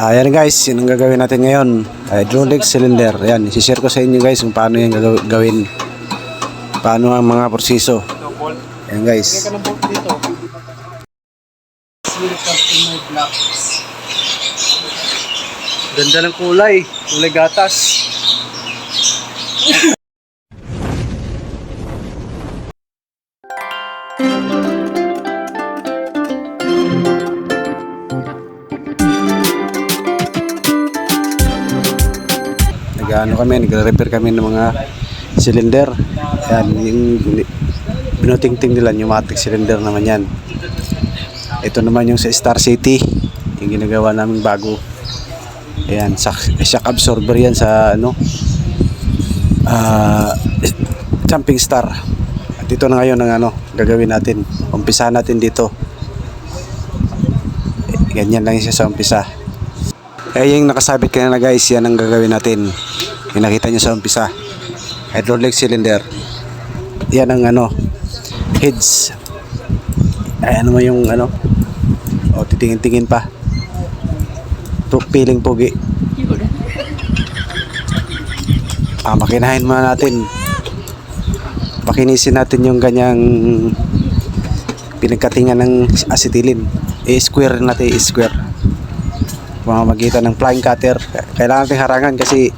Ayan guys, yun ang gagawin natin ngayon. Hydraulic cylinder. Ayan, isishare ko sa inyo guys kung paano yung gagaw- gawin. Paano ang mga proseso. Ayan guys. Ganda ng kulay. Kulay gatas. Kami, nagre-repair kami ng mga cylinder. Yan, yung binutingting nila, pneumatic cylinder naman yan. Ito naman yung sa Star City, yung ginagawa namin bago. Ayan, shock, absorber yan sa ano, ah, jumping star. At ito na ngayon ang ano, gagawin natin. Umpisa natin dito. Ganyan lang siya sa umpisa. Eh yung nakasabit kanina guys, yan ang gagawin natin. Yung nakita nyo sa umpisa. Hydraulic cylinder. Yan ang ano, heads. Ay, ano mo yung ano? O, titingin-tingin pa. To, feeling pogi. Ah, makinahin muna natin. Pakinisin natin yung ganyang pinagkatingan ng acetylene. I-square natin, i-square pamamagitan ng flying cutter. Kailangan natin harangan kasi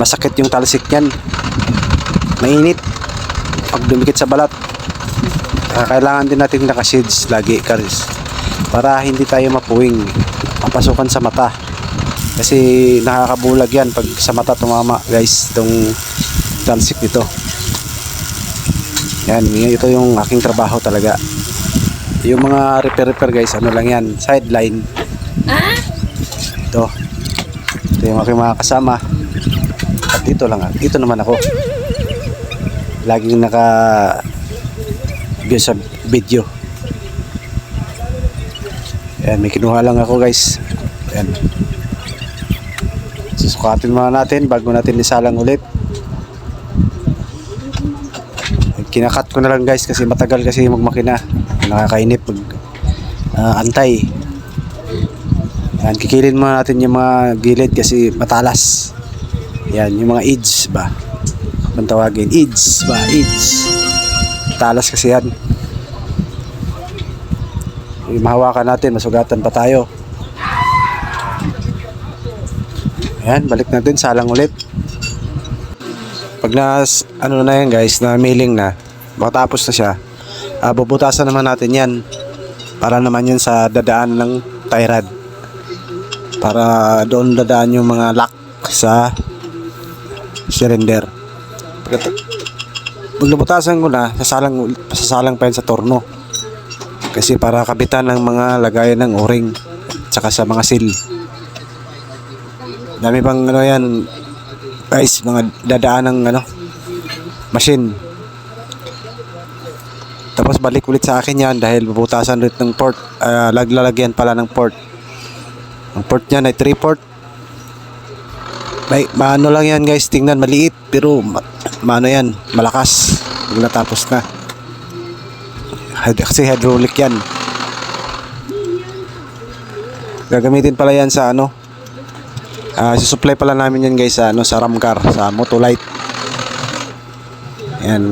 masakit yung talsik niyan. Mainit. Pag dumikit sa balat. Ah, kailangan din natin nakashades lagi karis para hindi tayo mapuwing mapasukan sa mata. Kasi nakakabulag yan pag sa mata tumama guys itong talsik dito. Yan, ito yung aking trabaho talaga. Yung mga repair-repair guys, ano lang yan, sideline. Ito. Ito yung aking mga kasama. Dito lang, dito naman ako. Laging naka view sa video. Ayan, may kinuha lang ako guys. Ayan. Susukatin muna natin bago natin isalang ulit. Kinakat ko na lang guys kasi matagal kasi magmakina. Nakakainip pag ah, antay. Yan, kikilin muna natin yung mga gilid kasi matalas. Yan, yung mga edge ba? Kung tawagin, edge ba? Edge. Matalas kasi yan. Yung mahawakan natin, masugatan pa tayo. Yan, balik natin, salang ulit. Pag na, ano na yan guys, na milling na, makatapos na siya, ah, bubutasan naman natin yan. Para naman yun sa dadaan ng tie rod para doon dadaan yung mga lock sa cylinder. Pag, pag nabutasan ko na, sasalang, sasalang pa yan sa torno. Kasi para kabitan ng mga lagayan ng o-ring tsaka sa mga seal. Dami pang ano yan, guys, mga dadaan ng ano, machine. Tapos balik ulit sa akin yan dahil bubutasan ulit ng port, ah, laglalagyan pala ng port. Ang port niya ay 3 port. May maano lang yan guys, tingnan maliit pero ma, maano yan, malakas pag natapos na. Kasi hydraulic yan. Gagamitin pala yan sa ano? Ah, susupply pala namin yan guys sa ano sa Ramcar, sa Motolite. Yan,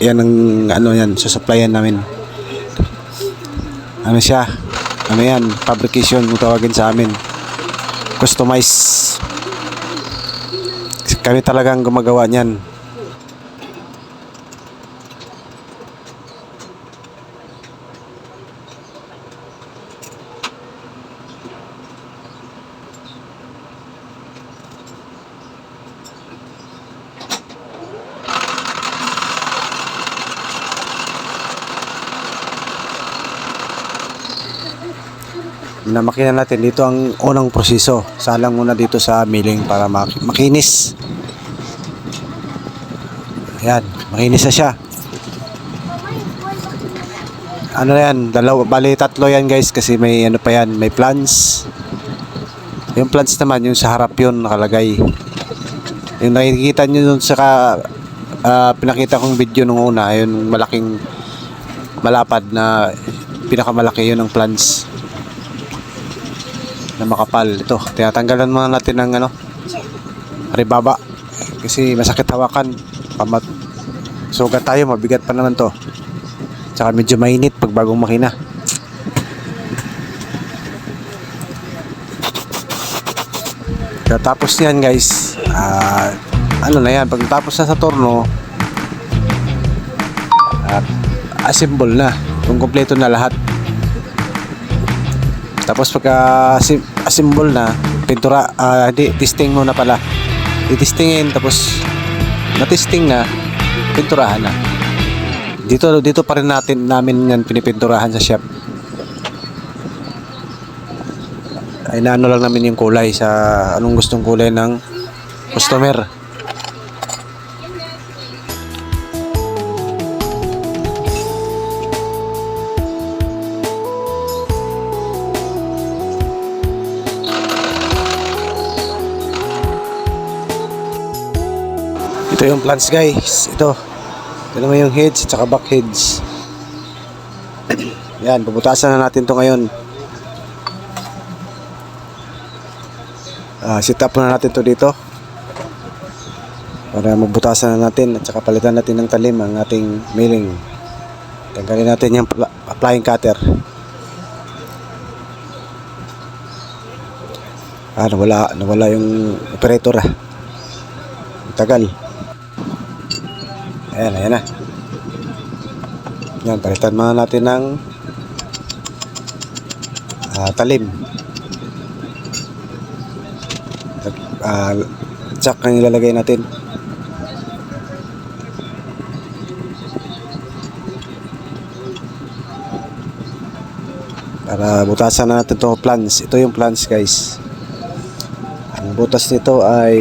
yan, ang ano yan, susupplyan namin. Ano siya? Ano yan? Fabrication kung tawagin sa amin. Customize. Kami talagang gumagawa niyan. na makina natin dito ang unang proseso salang muna dito sa milling para mak- makinis ayan makinis na siya ano na yan dalawa bali tatlo yan guys kasi may ano pa yan may plans yung plans naman yung sa harap yun nakalagay yung nakikita nyo dun sa ka- ah, pinakita kong video nung una yung malaking malapad na pinakamalaki yun ang plans na makapal. Ito, tinatanggalan muna natin ng ano, ribaba. Kasi masakit hawakan. Pamat sugat tayo, mabigat pa naman to. Tsaka medyo mainit pag bagong makina. Tapos yan guys, ah, ano na yan, pag tapos na sa torno, at assemble na, kung kompleto na lahat. Tapos pagka assemble na, pintura, ah, di, testing muna pala. Titestingin, tapos na-testing na, pinturahan na. Dito dito pa rin natin namin yan pinipinturahan sa shop. Ay naano lang namin yung kulay sa anong gustong kulay ng customer. Ito yung plants guys. Ito. Ito naman yung heads at saka back heads. Yan, puputasan na natin to ngayon. Ah, sit up na natin to dito. Para magbutasan na natin at saka palitan natin ng talim ang ating milling. Tanggalin natin yung flying cutter. Ah, nawala, nawala yung operator ah. Tagal. Ayan, ayan na. Yan, palitan muna natin ng ah, talim. Ah, tsak ang ilalagay natin. Para butasan na natin to plants. Ito yung plants guys. Ang butas nito ay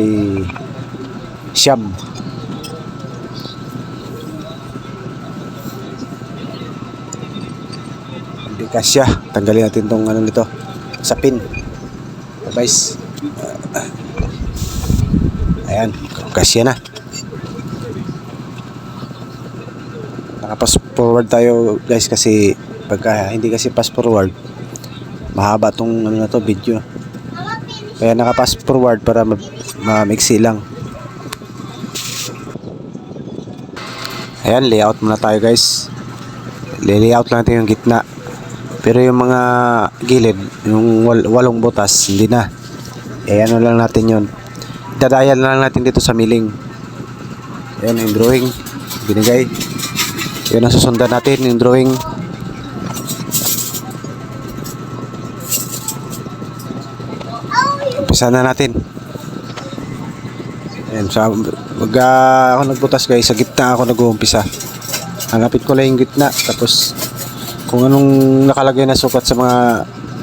siyam. Hindi kasya. Tanggalin natin tong ano nito. Sa pin. Guys. Ayan. Kasya na. Nakapas forward tayo guys kasi pagka hindi kasi pass forward mahaba tong ano na to video. Kaya nakapass forward para ma- mamiksi lang. Ayan, layout muna tayo guys. Layout lang natin yung gitna. Pero yung mga gilid, yung wal- walong butas, hindi na. Eh, ano lang natin yun. Dadayan lang natin dito sa milling. Ayan yung drawing. Binigay. Yun ang susundan natin, yung drawing. Umpisa na natin. Ayan, sa, wag ah, ako nagbutas guys, sa gitna ako nag-uumpisa. Hanapin ko lang yung gitna, tapos kung anong nakalagay na sukat sa mga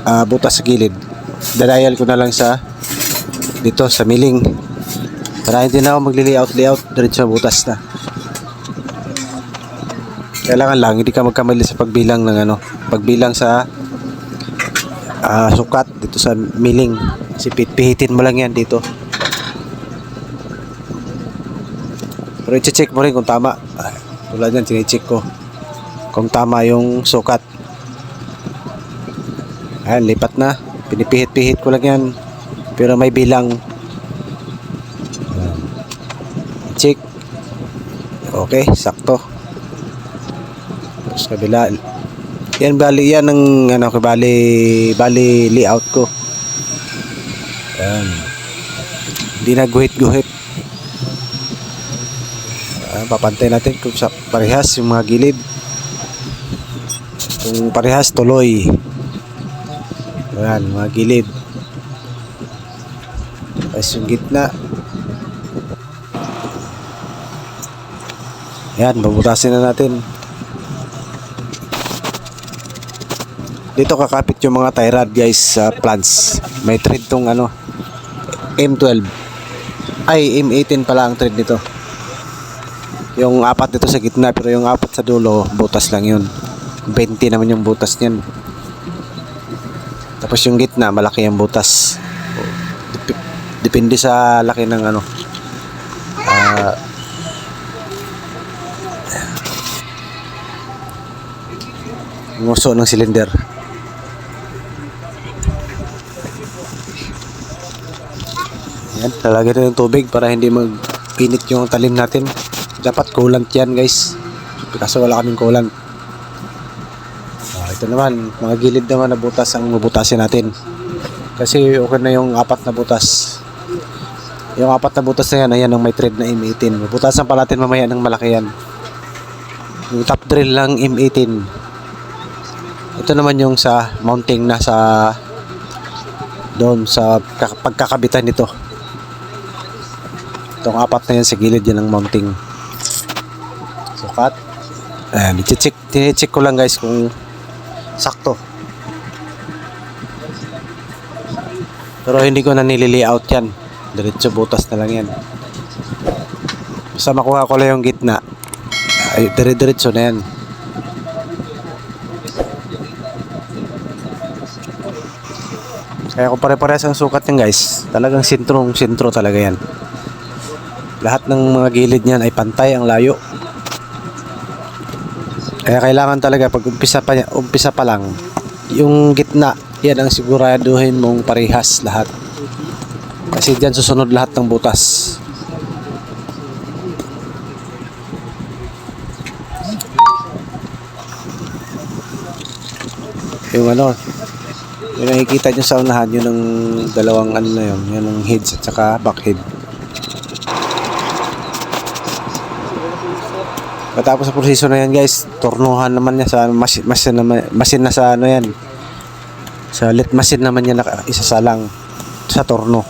ah, butas sa gilid, dadayal ko na lang sa dito sa milling. Para hindi na ako magli-layout-layout diretso sa butas na. Kailangan lang hindi ka magkamali sa pagbilang ng ano, pagbilang sa ah, sukat dito sa milling. Kasi pihitin mo lang yan dito. Pero i-check mo rin kung tama. Ah, tulad yan, sinicheck ko. Kung tama yung sukat. Ayan, lipat na. Pinipihit-pihit ko lang yan. Pero may bilang. Ayan. Check. Okay, sakto. Tapos kabila. Yan bali yan ang ano ko bali bali layout ko. Yan. Hindi na guhit-guhit. Ah, papantay natin kung sa parehas yung mga gilid. Kung parehas tuloy. Ayan, mga gilid. Tapos yung gitna. Yan, babutasin na natin. Dito kakapit yung mga tie rod guys sa plants. May thread tong ano M12. Ay, M18 pala ang thread nito. Yung apat dito sa gitna pero yung apat sa dulo, butas lang yun. 20 naman yung butas niyan. Tapos yung gitna, malaki yung butas. Dep- depende sa laki ng ano. Ah, nguso ng cylinder. Yan, lalagyan rin ng tubig para hindi magpinit yung talim natin. Dapat coolant yan guys. Kaso wala kaming coolant. Ito naman, mga gilid naman na butas ang mabutasin natin. Kasi okay na yung apat na butas. Yung apat na butas na yan, ayan ang may thread na M18. Bubutasan pa natin mamaya ng malaki yan. Yung top drill lang M18. Ito naman yung sa mounting na sa doon sa kak- pagkakabitan nito. Itong apat na yan sa gilid yan ang mounting. Sukat. Ayan, i-check, tine-check ko lang guys kung sakto. Pero hindi ko na nili-layout yan. Diretso butas na lang yan. Basta makuha ko lang yung gitna. Ay, dire-diretso na yan. Kaya kung pare-parehas ang sukat niyan guys, talagang sentrong sentro talaga yan. Lahat ng mga gilid niyan ay pantay ang layo. Kaya kailangan talaga pag umpisa pa, umpisa pa lang, yung gitna, yan ang siguraduhin mong parehas lahat. Kasi diyan susunod lahat ng butas. Yung ano, yung nakikita nyo sa unahan, yun ang dalawang ano na yun, yun ang heads at saka back head. Matapos sa proseso na yan guys, tornuhan naman niya sa masin, masin, naman- masin na sa ano yan. Sa lit machine naman niya naka, isasalang sa torno.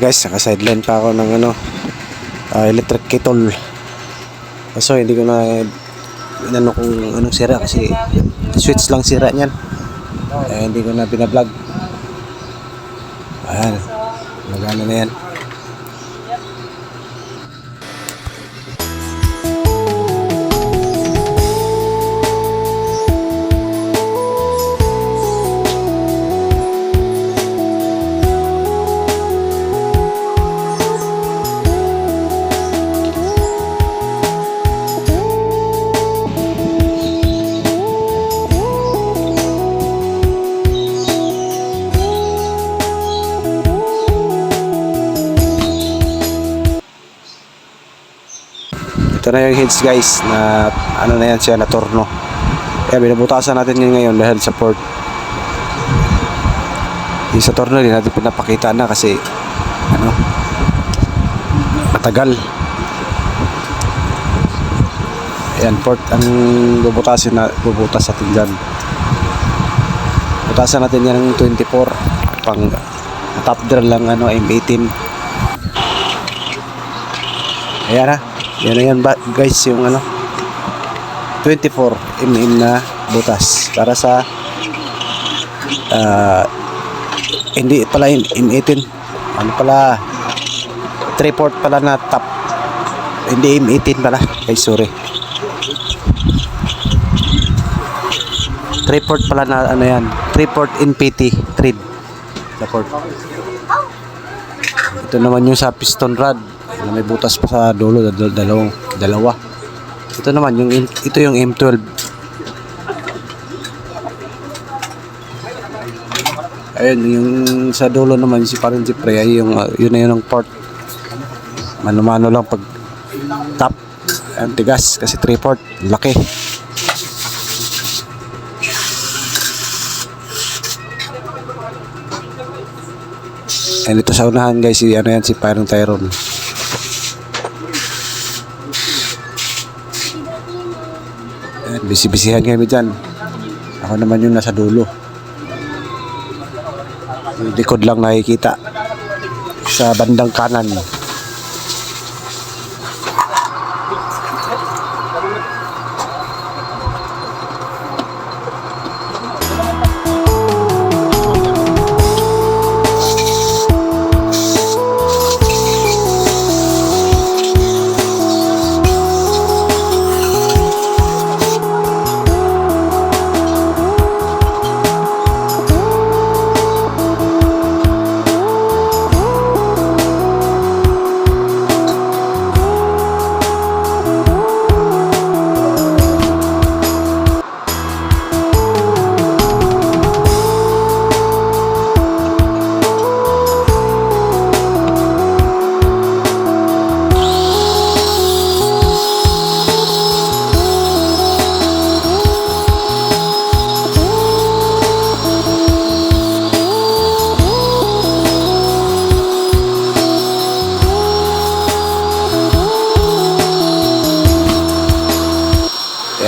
Ay guys, naka-sideline pa ako ng ano, ah, electric kettle. Kaso hindi ko na inano kung anong sira kasi switch lang sira niyan. Eh, hindi ko na binablog. Ayan, nagana na yan. Ito na yung heads guys na ano na yan siya na torno. Kaya binubutasan natin yun ngayon dahil sa port. Yung sa torno din natin pinapakita na kasi ano matagal. Ayan, port ang bubutasin na bubutas natin dyan. Butasan natin yan ng 24 pang top drill lang ano M18. Ayan na. Yan na yan guys yung ano 24 mm na butas para sa ah, hindi pala yun, M18 ano pala 3 port pala na top. Hindi M18 pala. Ay sorry. 3 port pala na ano yan 3 port NPT thread na port ito naman yung sa piston rod na may butas pa sa dulo dal- dalawang dalawa. Ito naman yung ito yung M12 ayun yung sa dulo naman si parang si Pre ay yung uh, yun na yun ang port mano-mano lang pag top ang tigas kasi 3 port laki. And ito sa unahan guys, si ano yan, si Pyron Tyrone. Busy-busyhan kami dyan. Ako naman yung nasa dulo. Likod lang nakikita. Sa bandang kanan.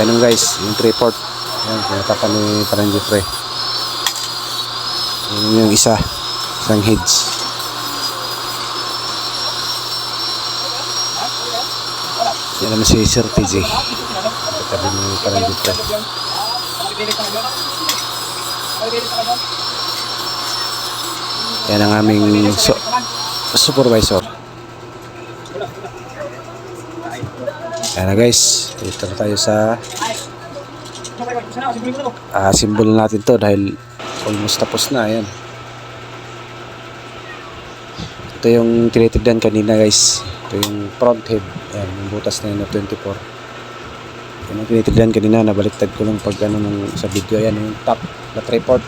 Yung 3 port. Yan, pinata pa ni Parang Jeffrey. Yun yung isa. Isang heads. Yan naman si Sir TJ. Katabi ni Parang Jeffrey. Yan ang aming so, supervisor. Yan na guys. Dito na tayo sa ah symbol natin to dahil almost tapos na. Ayan. Ito yung tinitignan kanina guys. Ito yung front head. Ayan, yung butas na yun na 24. Yan ang tinitignan kanina. Nabaliktad ko lang pag ano nung, sa video. Ayan yung top na tripod.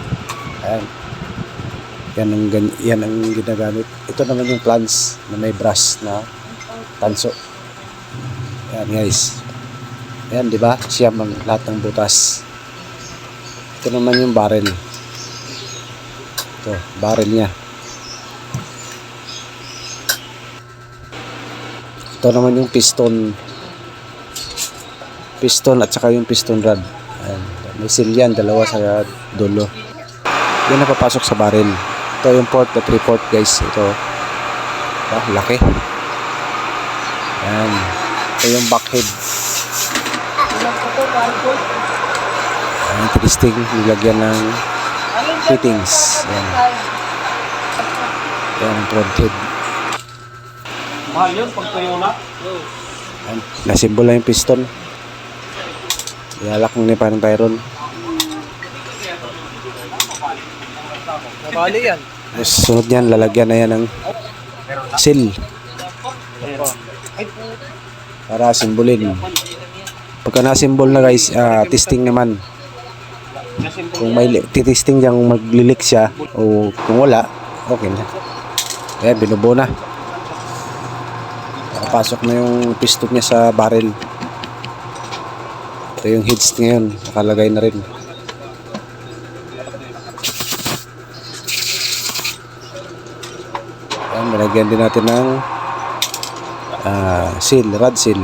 Ayan. Yan ang, yan ang ginagamit. Ito naman yung plans na may brush na tanso. Yan guys. Ayan, di ba? Siya ang lahat ng butas. Ito naman yung barrel. Ito, barrel niya. Ito naman yung piston. Piston at saka yung piston rod. Ayan. May seal yan, dalawa sa dulo. Yan na papasok sa barrel. Ito yung port, the three port guys. Ito. Ah, laki. Ayan. Ito yung back head. Ayan, twisting. Nilagyan ng fittings. Ayan. Ayan ang front head. Mahal yun pag tuyo na. Ayan. Nasimbol lang yung piston. Ialak ni parang Tyron. Bali yan. Tapos sunod yan, lalagyan na yan ng seal. Para simbolin. Pagka na-symbol na guys, ah, testing naman. Kung may titesting dyan kung maglilik siya o kung wala, okay na. Kaya binubo na. Nakapasok na yung piston niya sa barrel. Ito yung heads ngayon, nakalagay na rin. Ayan, nilagyan din natin ng ah, seal, rod seal.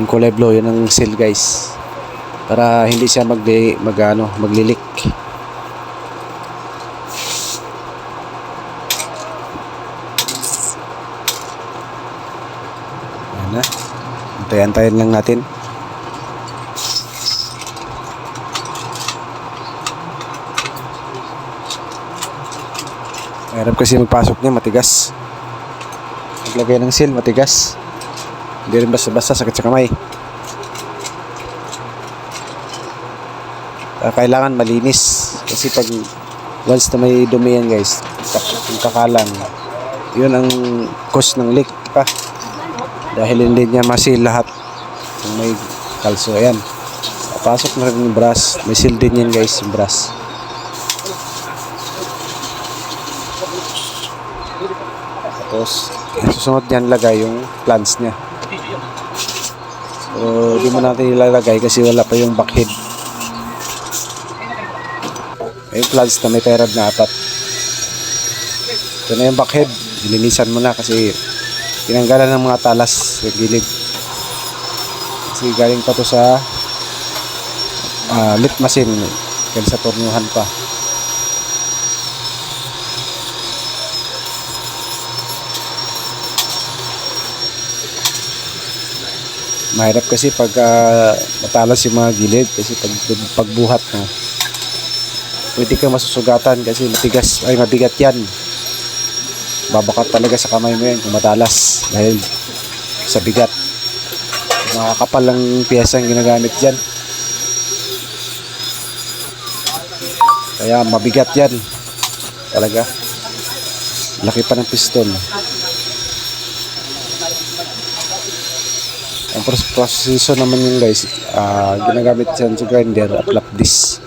Yung kulay blue, yun ang seal guys. Para hindi siya mag, mag ano, maglilik. Ayan na. Antayan-antayan lang natin. Mahirap kasi magpasok niya, matigas. Maglagay ng seal, matigas. Hindi rin basta-basta, sakit sa kamay. Ah, kailangan malinis. Kasi pag once na may dumi yan guys, yung kakalang, yun ang cause ng leak pa. Dahil hindi niya masil lahat kung may kalso. Ayan. Papasok na rin yung brass. May seal din yan guys, yung brass. Tapos, yung susunod niyan lagay yung plants niya. Pero di mo natin ilalagay kasi wala pa yung backhead. Yung plants na may perad na apat. Ito na yung backhead. Dilinisan mo na kasi tinanggalan ng mga talas sa gilid. Kasi galing pa to sa ah, lit machine. Kaya sa tornuhan pa. Mahirap kasi pag ah, matalas yung mga gilid kasi pag pagbuhat mo. Pwede kang masusugatan kasi matigas ay mabigat yan. Babakat talaga sa kamay mo yan kung matalas dahil sa bigat. Makakapal lang piyesa ang ginagamit dyan. Kaya mabigat yan. Talaga. Laki pa ng piston Ang pros- proseso naman yung guys, ah, ginagamit dyan sa grinder at lap disc.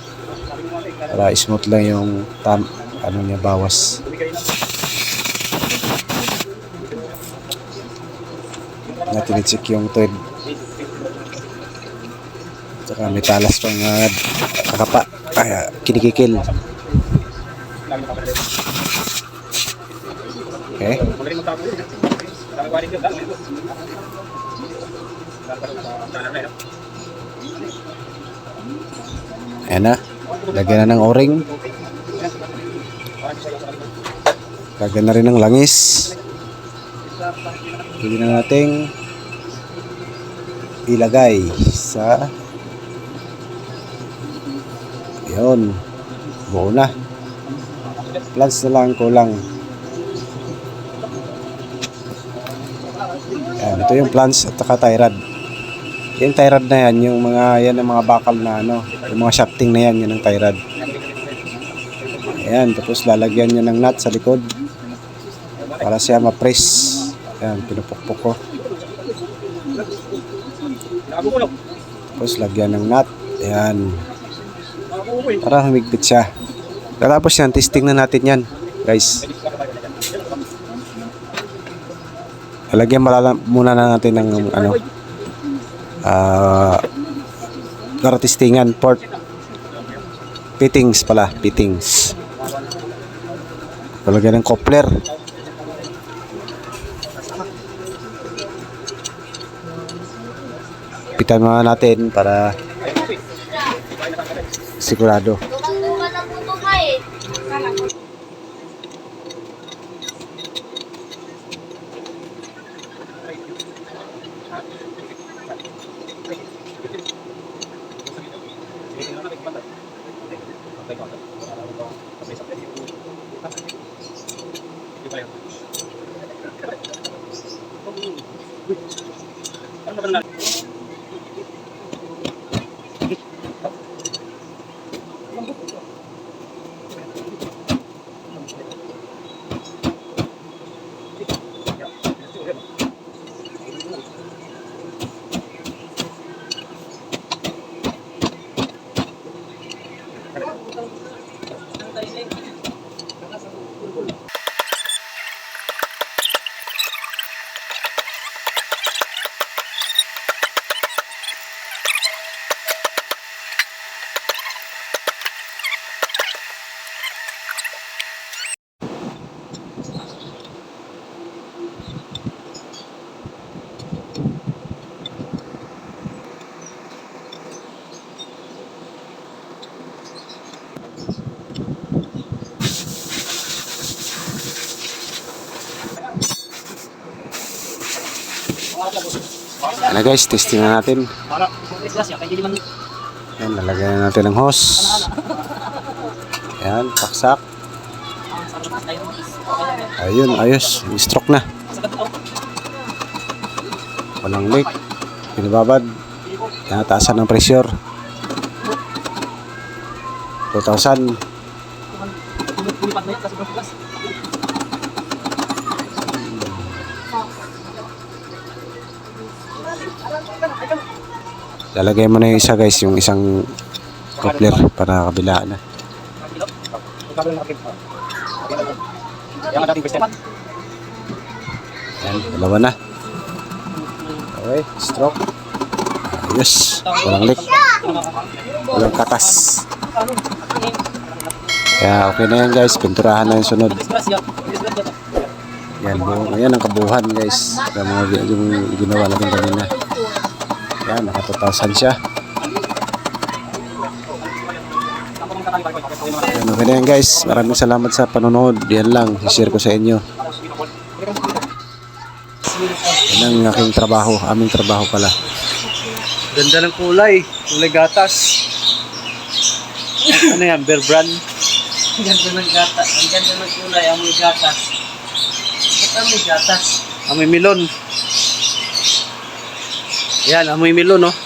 Para smooth lang yung tam, ano niya, bawas. Natin i-check yung thread. Tsaka may talas pang uh, kakapa, ay, ah, kinikikil. Okay. Ayan na. Lagyan na ng o-ring. Lagyan na rin ng langis. Pwede na nating ilagay sa yun buo na plants na lang kulang yan, ito yung plants at saka tyrad yung tyrad na yan yung mga yan ang mga bakal na ano yung mga shafting na yan yan ang tyrad ayan tapos lalagyan nyo ng nut sa likod para siya ma-press. Ayan pinupukpok ko. Tapos lagyan ng nut. Ayan. Para humigpit siya. Tapos yan, testing na natin yan, guys. Lalagyan muna na natin ng ano, para testingan, port fittings pala, fittings. Lalagyan ng coupler. Pitan natin para sigurado. Ano guys, testing na natin. Yan, lalagyan na natin ng hose. Yan, saksak. Ayun, ayos. Stroke na. Walang leak. Pinababad. Yan, taasan ng pressure. 2,000. Lalagay mo na yung isa guys, yung isang coupler para kabila na. Yan, dalawa na. Okay, stroke. Ayos. Walang leak. Walang katas. Kaya okay na yan guys. Pinturahan na yung sunod. Yan, buo. Yan ang kabuhan guys. Yung mga ginawa natin kanina. Yan, naka 2,000 siya. Yan, okay na yan guys. Maraming salamat sa panonood. Yan lang. I-share ko sa inyo. Yan ang aking trabaho. Aming trabaho pala. Ganda ng kulay. Kulay gatas. ano yan? Bear brand? Ang ganda ng gata. Ang ganda ng kulay. Amoy gatas. Ba't amoy gatas? Amoy melon. Yan, amoy melon, no?